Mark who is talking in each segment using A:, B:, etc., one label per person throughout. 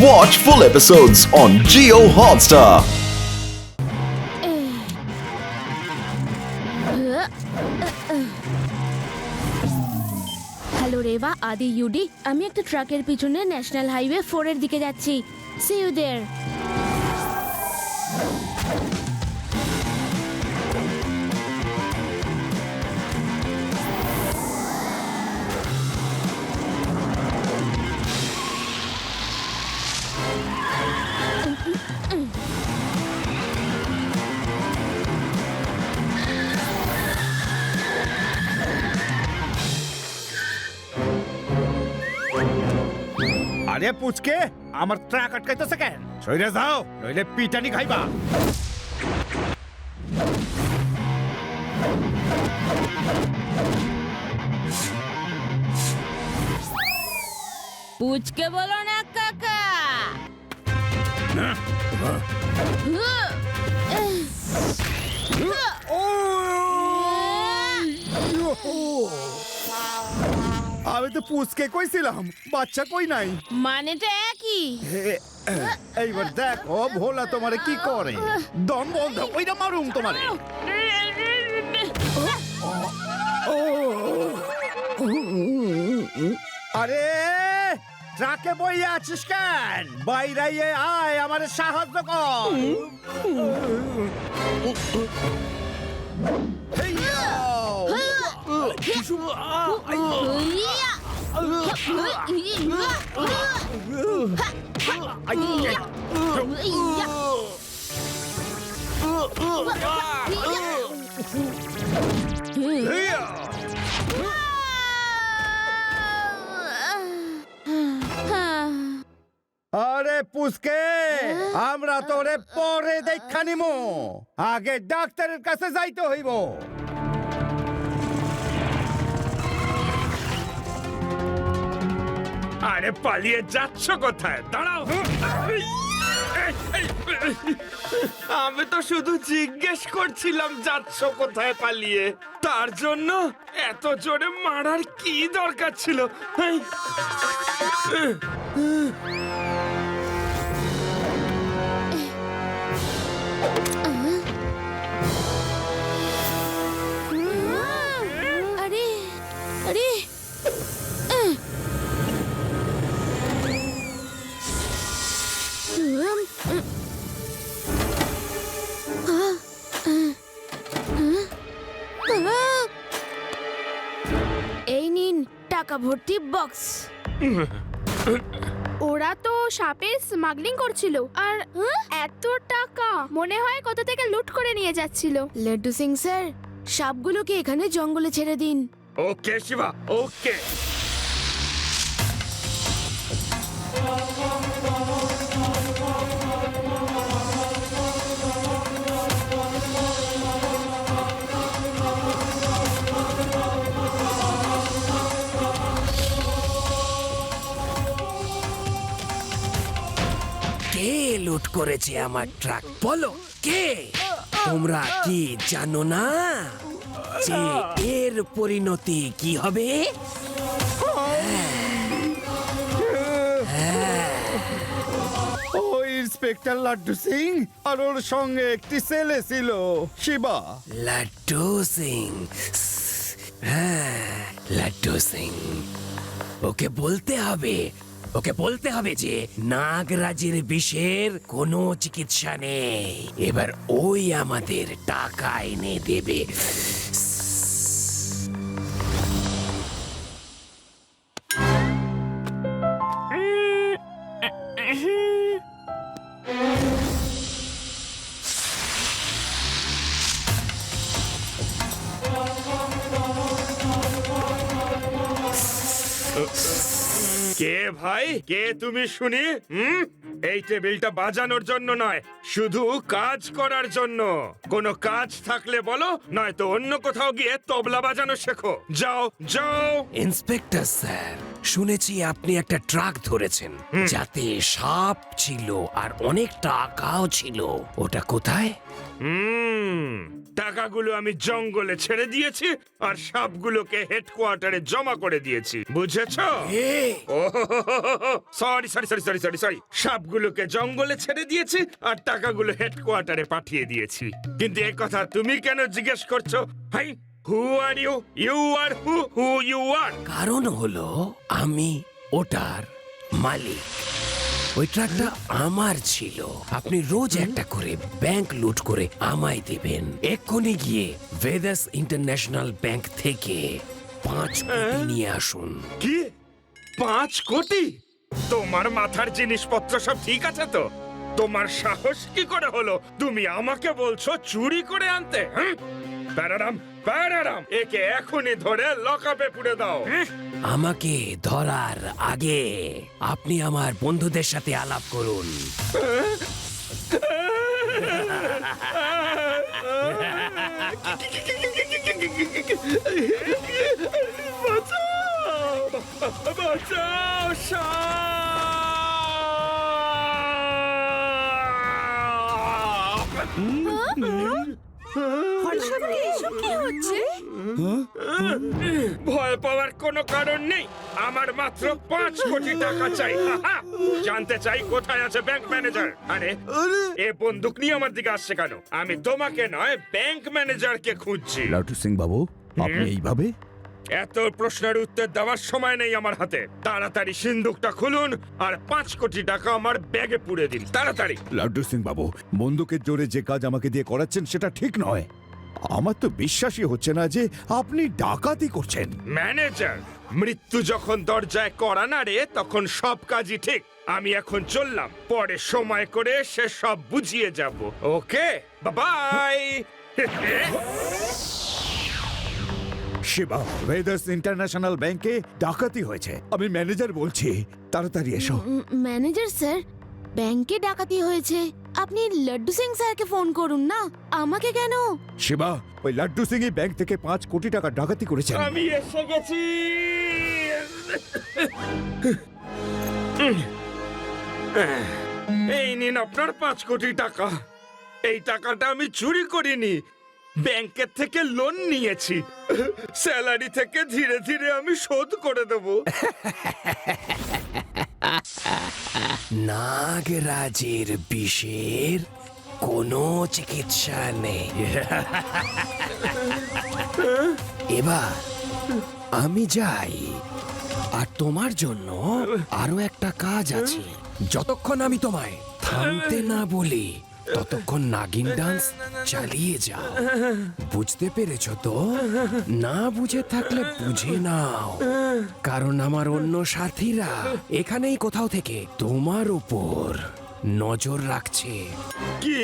A: Watch full episodes on Geo Hotstar.
B: Hello Reba আদি ইউডি আমি একটা ট্রাকের পিছনে ন্যাশনাল হাইওয়ে ফোর এর দিকে যাচ্ছি। সি ইউ দেয়ার
C: আরে পুচকে আমার ট্রাক আটকাইতেছে কেন? সইরে যাও নইলে পিটানি খাইবা।
B: পুচকে বলো না কাকা।
C: আমি তো পুচকে কইছিলাম বাচ্চা কই নাই?
B: মানেটা একই।
C: এইবার দেখো ভোলা তোমারে কি করে? দম বন্ধ ওইটা মারুম তোমারে। আরে ট্রাকে বই আছিস কেন? বাইরাইয়ে আয় আমারে সাহায্য কর! আরে পুষ্কে আমরা তোরে পরে দেখা নিমো আগে ডাক্তারের কাছে যাইতে হইব
D: আরে পালিয়ে যাচ্ছ কোথায়? দাঁড়াও। আমি তো শুধু জিজ্ঞেস করছিলাম, যাচ্ছ কোথায় পালিয়ে? তার জন্য এত জোরে মারার কি দরকার ছিল?
B: টাকা ভর্তি বক্স
E: ওরা তো সাপে স্মাগলিং করছিল। আর এত টাকা মনে হয় কত থেকে লুট করে নিয়ে যাচ্ছিল।
B: লাড্ডু সিং স্যার সাপগুলোকে এখানে জঙ্গলে ছেড়ে দিন।
D: ওকে শিবা ওকে।
F: লুট করেছে আমার ট্রাক। বলো কে? তোমরা কি জানো না যে এর পরিণতি কি হবে?
C: ইন্সপেক্টর লাড্ডু সিং আর ওর সঙ্গে একটি ছেলে ছিল শিবা।
F: লাড্ডু সিং। হ্যাঁ লাড্ডু সিং। ওকে বলতে হবে ওকে বলতে হবে যে নাগরাজের বিষের কোনো চিকিৎসা নেই। এবার ওই আমাদের টাকা এনে দেবে।
D: কে ভাই কে তুমি শুনি? হুম? এই টেবিলটা বাজানোর জন্য নয় শুধু কাজ করার জন্য। কোনো কাজ থাকলে বলো নয়তো অন্য কোথাও গিয়ে তবলা বাজানো শেখো। যাও যাও।
F: ইন্সপেক্টর স্যার শুনেছি আপনি একটা ট্রাক ধরেছেন যাতে সাপ ছিল আর অনেক টাকাও ছিল। ওটা কোথায়?
D: হুম টাকাগুলো আমি জঙ্গলে ছেড়ে দিয়েছি আর সাপগুলোকে হেডকোয়ার্টারে জমা করে দিয়েছি। বুঝেছ?
F: এ।
D: Sorry sorry sorry sorry sorry sorry সাপগুলোকে জঙ্গলে ছেড়ে দিয়েছি আর টাকাগুলো হেডকোয়ার্টারে পাঠিয়ে দিয়েছি। কিন্তু এই কথা তুমি কেন জিজ্ঞেস করছ? Hi who are you you are who who you are
F: কারণ হলো আমি ওটার মালিক। ওই ট্রাকটা আমার ছিল। আপনি রোজ একটা করে ব্যাংক লুট করে আমায় দেবেন। এক্ষুনি গিয়ে ভেদাস ইন্টারন্যাশনাল ব্যাংক থেকে পাঁচ কোটি নিয়ে আসুন।
D: কি? পাঁচ কোটি? তোমার মাথার জিনিসপত্র সব ঠিক আছে তো? তোমার সাহস কি করে হলো? তুমি আমাকে বলছো চুরি করে আনতে হুম? প্যারারাম প্যারারাম একে এখনই ধরে লকাপে পুড়ে দাও?
F: আমাকে ধরার আগে আপনি আমার বন্ধুদের সাথে আলাপ করুন
D: বাঁচাও বাঁচাও সাপ! ভয় পাওয়ার কোনো কারণ নেই। আমার মাত্র পাঁচ কোটি টাকা চাই। হাহা! জানতে চাই কোথায় আছে ব্যাংক ম্যানেজার আরে এ বন্দুক নিয়ে আমার দিকে আসছে কেন? আমি তোমাকে নয় ব্যাংক ম্যানেজারকে খুঁজছি।
C: লাটু সিং বাবু আপনি এইভাবে
D: এত প্রশ্নের উত্তর দেওয়ার সময় নেই আমার হাতে। তাড়াতাড়ি সিন্দুকটা খুলুন আর পাঁচ কোটি টাকা আমার ব্যাগে পুরে দিন। তাড়াতাড়ি।
C: লাড্ডু সিং বাবু বন্দুকের জোরে যে কাজ আমাকে দিয়ে করাচ্ছেন সেটা ঠিক নয়। আমার তো বিশ্বাসই হচ্ছে না যে আপনি ডাকাতি করছেন।
D: ম্যানেজার মৃত্যু যখন দরজায় করা নাড়ে তখন সব কাজই ঠিক। আমি এখন চললাম। পরে সময় করে সে সব বুঝিয়ে যাব। ওকে? বাই
C: শিবা ভেদার্স ইন্টারন্যাশনাল ব্যাংকে ডাকাতি হয়েছে। আমি ম্যানেজার বলছি তাড়াতাড়ি এসো।
B: ম্যানেজার স্যার ব্যাংকে ডাকাতি হয়েছে? আপনি লাড্ডু সিং স্যারকে ফোন করুন না? আমাকে কেন?
C: শিবা ওই লাড্ডু সিং এই ব্যাংক থেকে পাঁচ কোটি টাকা ডাকাতি করেছেন
D: আমি এসে গেছি। এই নিন আপনার পাঁচ কোটি টাকা। এই টাকাটা আমি চুরি করিনি। ব্যাংকের থেকে লোন নিয়েছি। স্যালারি থেকে ধীরে ধীরে আমি শোধ করে দেব।
F: নাগরাজের বিষের কোনো চিকিৎসা নেই। এবার আমি যাই, আর তোমার জন্য আরও একটা কাজ আছে। যতক্ষণ আমি তোমায় থামতে না বলি ততক্ষণ নাগিন ডান্স চালিয়ে যাও বুঝতে পেরেছ তো? না বুঝে থাকলে বুঝে নাও। কারণ আমার অন্য সাথীরা এখানেই কোথাও থেকে তোমার উপর নজর রাখছে।
D: কি?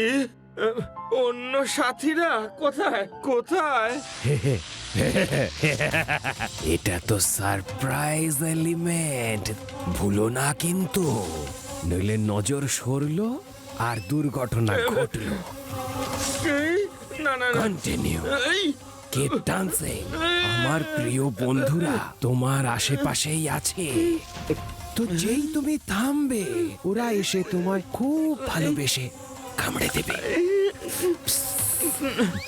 D: অন্য সাথীরা? কোথায়? কোথায়?
F: এটা তো সারপ্রাইজ এলিমেন্ট ভুলো না কিন্তু। নইলে নজর সরলো? আর দুর্ঘটনা ঘটল কন্টিনিউ কেপ আমার প্রিয় বন্ধুরা তোমার আশেপাশেই আছে তো যেই তুমি থামবে ওরা এসে তোমার খুব ভালোবেসে কামড়ে দেবে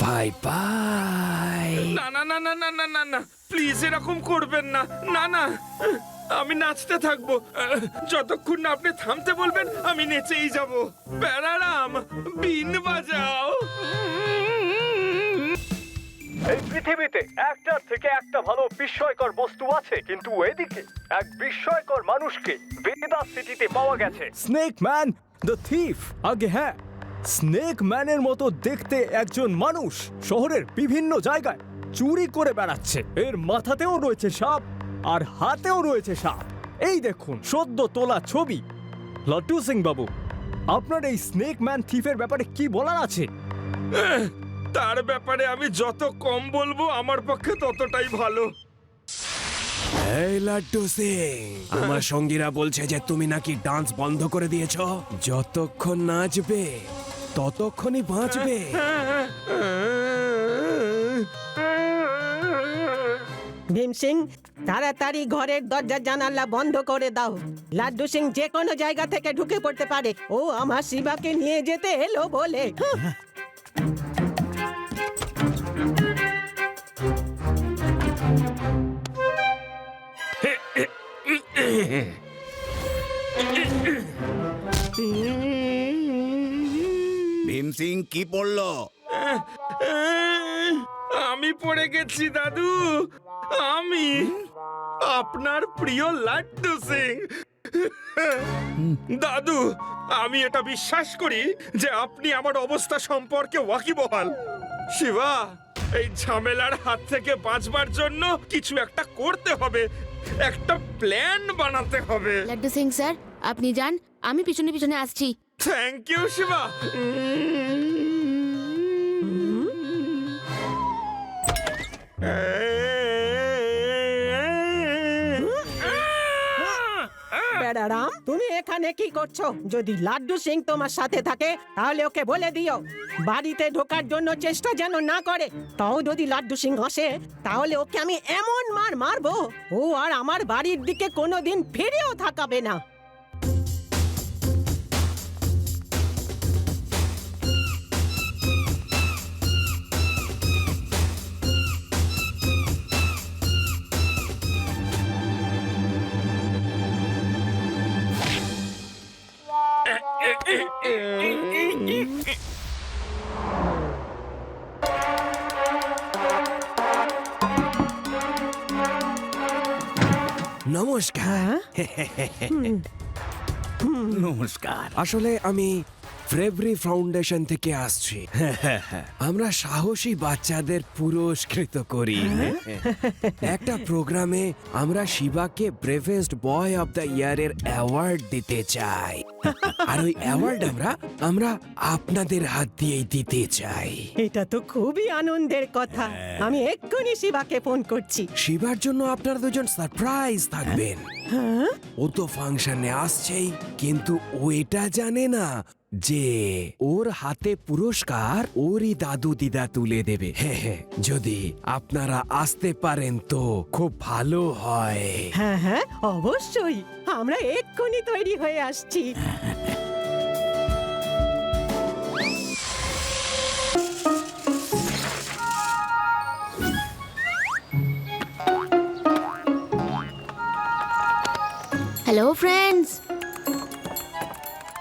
F: বাই বাই
D: না না না না না না না প্লিজ এরকম করবেন না না না আমি নাচতে থাকব। যতক্ষণ না আপনি থামতে বলবেন আমি নেচেই যাব। প্যারারাম বিন বাজাও।
G: এই পৃথিবীতে একটার থেকে একটা ভালো বিস্ময়কর বস্তু আছে কিন্তু এদিকে এক বিস্ময়কর মানুষকে বেদাস সিটিতে পাওয়া গেছে।
H: স্নেক ম্যান দ্য থিফ আগে হ্যাঁ স্নেক ম্যানের মতো দেখতে একজন মানুষ শহরের বিভিন্ন জায়গায় চুরি করে বেড়াচ্ছে। এর মাথাতেও রয়েছে সাপ। আর হাতেও রয়েছে সাপ। এই দেখুন সদ্য তোলা ছবি। লট্টু সিং বাবু আপনার এই স্নেক ম্যান থিফের ব্যাপারে কি বলার আছে?
D: তার ব্যাপারে আমি যত কম বলব আমার পক্ষে ততটাই ভালো।
F: এই লাড্ডু সিং আমার সঙ্গীরা বলছে যে তুমি নাকি ডান্স বন্ধ করে দিয়েছ। যতক্ষণ নাচবে ততক্ষণই বাঁচবে।
I: ভীম সিং তাড়াতাড়ি ঘরের দরজা জানালা বন্ধ করে দাও। লাড্ডু সিং যে কোনো জায়গা থেকে ঢুকে পড়তে পারে। ও আমার শিবাকে নিয়ে যেতে এলো বলে। হাহ,
C: ভীম সিং কি পড়ল
D: আমি পড়ে গেছি দাদু। আমি আপনার প্রিয় লাড্ডু সিং। দাদু আমি এটা বিশ্বাস করি যে আপনি আমার অবস্থা সম্পর্কে ওয়াকিবহাল। শিবা এই ঝামেলার হাত থেকে বাঁচবার জন্য কিছু একটা করতে হবে একটা প্ল্যান বানাতে হবে।
B: লাড্ডু সিং স্যার আপনি যান আমি পিছনে পিছনে আসছি।
D: Thank you Shiba.
I: বেড়ারাম তুমি এখানে কি করছ? যদি লাড্ডু সিং তোমার সাথে থাকে, তাহলে ওকে বলে দিও। বাড়িতে ঢোকার জন্য চেষ্টা যেন না করে, তাও যদি লাড্ডু সিং আসে তাহলে ওকে আমি এমন মার মারবো। ও আর আমার বাড়ির দিকে কোনোদিন ফিরেও থাকাবে না।
F: নমস্কার।
C: নমস্কার।
F: আসলে আমি ফ্রেভরি ফাউন্ডেশন থেকে আসছি। আমরা সাহসী বাচ্চাদের পুরস্কৃত করি। একটা প্রোগ্রামে আমরা শিবাকে ব্রেভেস্ট বয় অফ দ্য ইয়ারের অ্যাওয়ার্ড দিতে চাই। আর ওই অ্যাওয়ার্ড আমরা আমরা আপনাদের হাত দিয়েই দিতে চাই।
I: এটা তো খুবই আনন্দের কথা। আমি এক্ষুনি শিবাকে ফোন করছি।
F: শিবার জন্য আপনারা দুজন সারপ্রাইজ থাকবেন। ও তো ফাংশনে আসছেই কিন্তু ও এটা জানে না। যে ওর হাতে পুরস্কার ওরই দাদু দিদা তুলে দেবে। হ্যাঁ হ্যাঁ যদি আপনারা আসতে পারেন তো খুব ভালো হয়।
I: হ্যাঁ হ্যাঁ অবশ্যই। আমরা এক্ষুনি তৈরি হয়ে আসছি।
B: হ্যালো ফ্রেন্ডস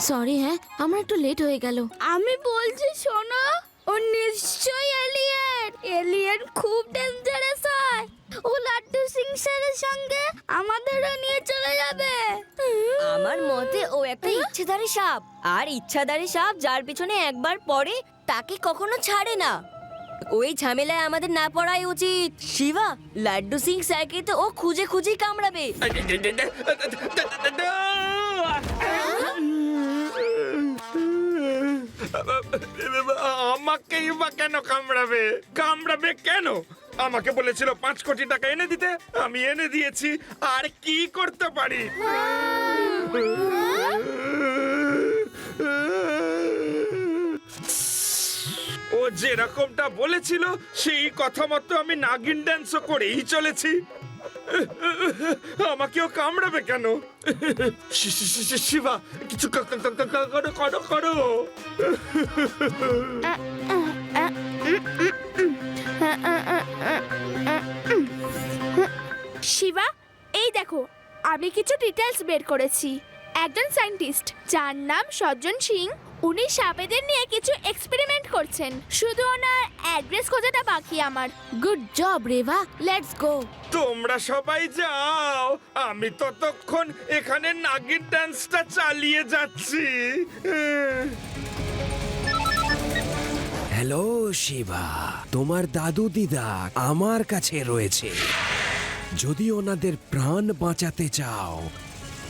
B: সরি হ্যাঁ আমার একটু লেট হয়ে গেল
E: আমি বলছি শোনো ও নিশ্চয়ই এলিয়েন এলিয়েন খুব ডেঞ্জারাস হয় ও লাড্ডু সিং স্যারের সঙ্গে আমাদেরও নিয়ে চলে যাবে
J: আমার মতে ও একটা ইচ্ছেধারী সাপ আর ইচ্ছাধারী সাপ যার পিছনে একবার পড়ে তাকে কখনো ছাড়ে না ওই ঝামেলায় আমাদের না পড়াই উচিত শিবা লাড্ডু সিং স্যারকে তো ও খুঁজে খুঁজেই কামড়াবে
D: আমাকেই বা কেন কামড়াবে? কামড়াবে কেন? আমাকে বলেছিল পাঁচ কোটি টাকা এনে দিতে, আমি এনে দিয়েছি, আর কি করতে পারি? ও যেরকমটা বলেছিল, সেই কথা মতো আমি নাগিন ড্যান্সও করেই চলেছি। আমাকেও কামড়াবে কেন? শিবা, কিছু করো করো করো।
E: শিবা, এই দেখো, আমি কিছু ডিটেলস বের করেছি। একজন সায়েন্টিস্ট যার নাম সজ্জন সিং। উনি সাপেদের নিয়ে কিছু এক্সপেরিমেন্ট করছেন। শুধু ওনার অ্যাড্রেস খোঁজাটা বাকি আমার।
B: Good job Reva let's go
D: তোমরা সবাই যাও। আমি ততক্ষণ এখানে নাগিন ডান্সটা চালিয়ে যাচ্ছি।
F: হ্যালো শিবা তোমার দাদু দিদা আমার কাছে রয়েছে। যদি ওনাদের প্রাণ বাঁচাতে চাও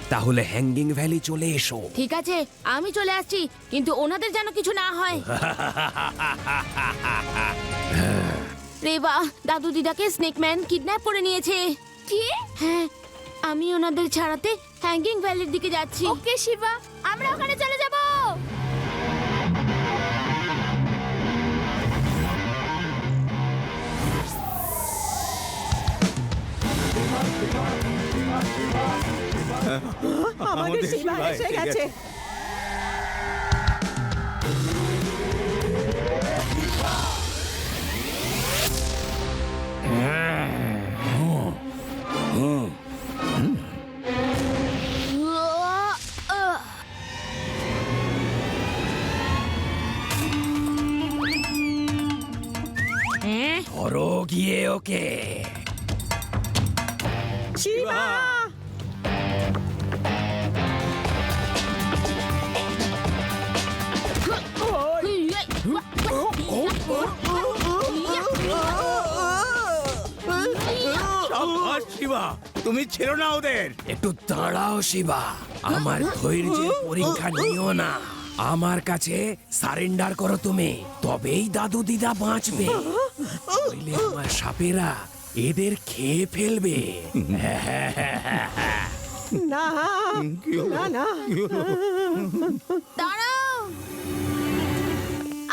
F: তাহলে হ্যাঙ্গিং ভ্যালি চলে এসো।
B: ঠিক আছে আমি চলে আসছি কিন্তু ওনাদের যেন কিছু না হয়। রেবা দাদু দিদাকে স্নেকম্যান কিডন্যাপ করে নিয়েছে।
E: কি?
B: হ্যাঁ আমি ওনাদের ছাড়াতে হ্যাঙ্গিং ভ্যালির দিকে যাচ্ছি।
E: ওকে শিবা আমরা ওখানে চলে যাব।
I: আমাদের সীমা এসে গেছে। হ্যাঁ?
F: ধরো গিয়ে ওকে।
I: শিবা
C: তুমি ছিল না ওদের।
F: একটু দাঁড়াও শিবা। আমার ধৈর্যের পরীক্ষা নিও না। আমার কাছে সারেন্ডার করো তুমি। তবেই দাদু দিদা বাঁচবে। নইলে আমার সাপেরা এদের খেয়ে ফেলবে।
I: না না না।
B: দাঁড়াও।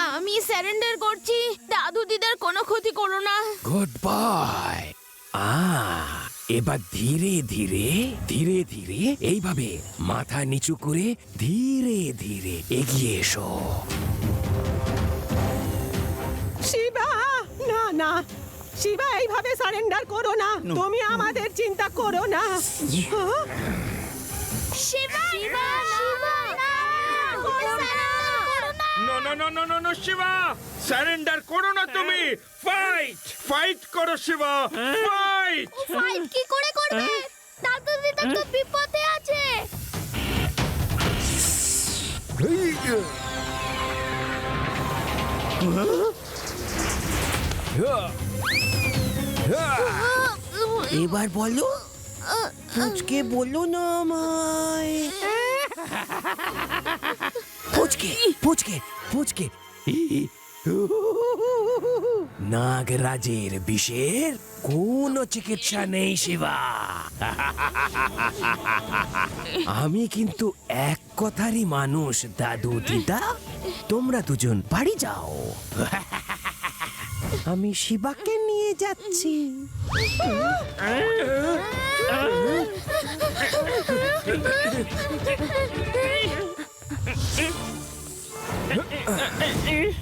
B: আমি স্যারেন্ডার করছি। দাদু দিদার কোনো ক্ষতি করো না।
F: গুড বাই আ এবার ধীরে ধীরে ধীরে ধীরে এইভাবে মাথা নিচু করে ধীরে ধীরে এগিয়ে এসো।
I: শিবা না না শিবা এইভাবে সারেন্ডার করো না। তুমি আমাদের চিন্তা করো না। হ্যাঁ?
E: Shiva Shiva Shiva
D: no no no no no no. Shiva surrender করো না তুমি। ফাইট ফাইট করো শিবা ফাইট
E: ফাইট কি করে করবে? দাদু দিদা তো বিপদে আছে।
F: এবার বলো। পুচকে বলো না আমায়। পুচকে পুচকে পুচকে নাগরাজের বিষের কোনো চিকিৎসা নেই শিবা। আমি কিন্তু এক কথারই মানুষ দাদু দিদা। তোমরা দুজন বাড়ি যাও। আমি শিবাকে নিয়ে যাচ্ছি।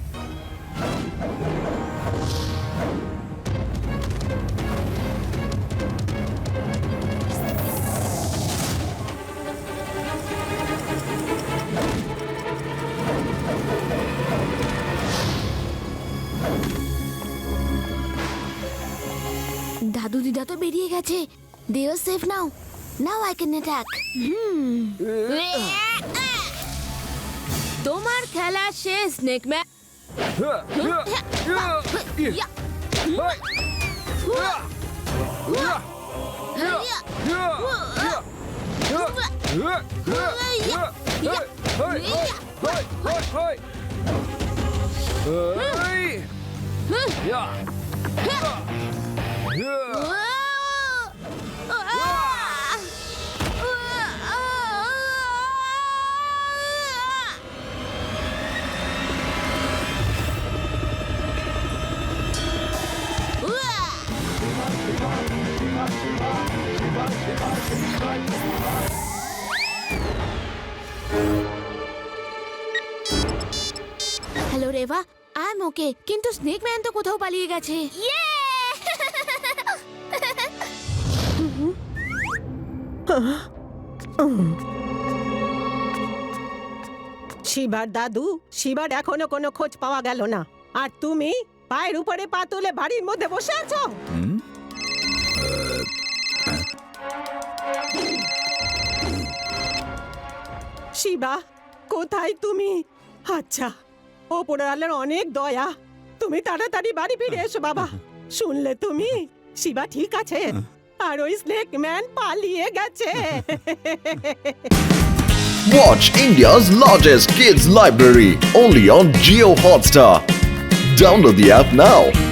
B: দাদু দিদা তো বেরিয়ে গেছে। They are safe now now I can attack তোমার খেলা শেষ স্নেক ম্যান হ্যালো কিন্তু স্নেক ম্যান তো কোথাও পালিয়ে গেছে।
I: শিবার দাদু শিবার এখনও কোনো খোঁজ পাওয়া গেল না। আর তুমি পায়ের উপরে পা তুলে বাড়ির মধ্যে বসে আছো? শিবা কোথায় তুমি? আচ্ছা ওপরে আলোর অনেক দয়া তুমি তাড়াতাড়ি বাড়ি ফিরে এসো বাবা শুনলে তুমি শিবা ঠিক আছে আর ওই স্নেক ম্যান পালিয়ে গেছে
A: Watch India's largest kids library only on Geo Hotstar. Download the app now.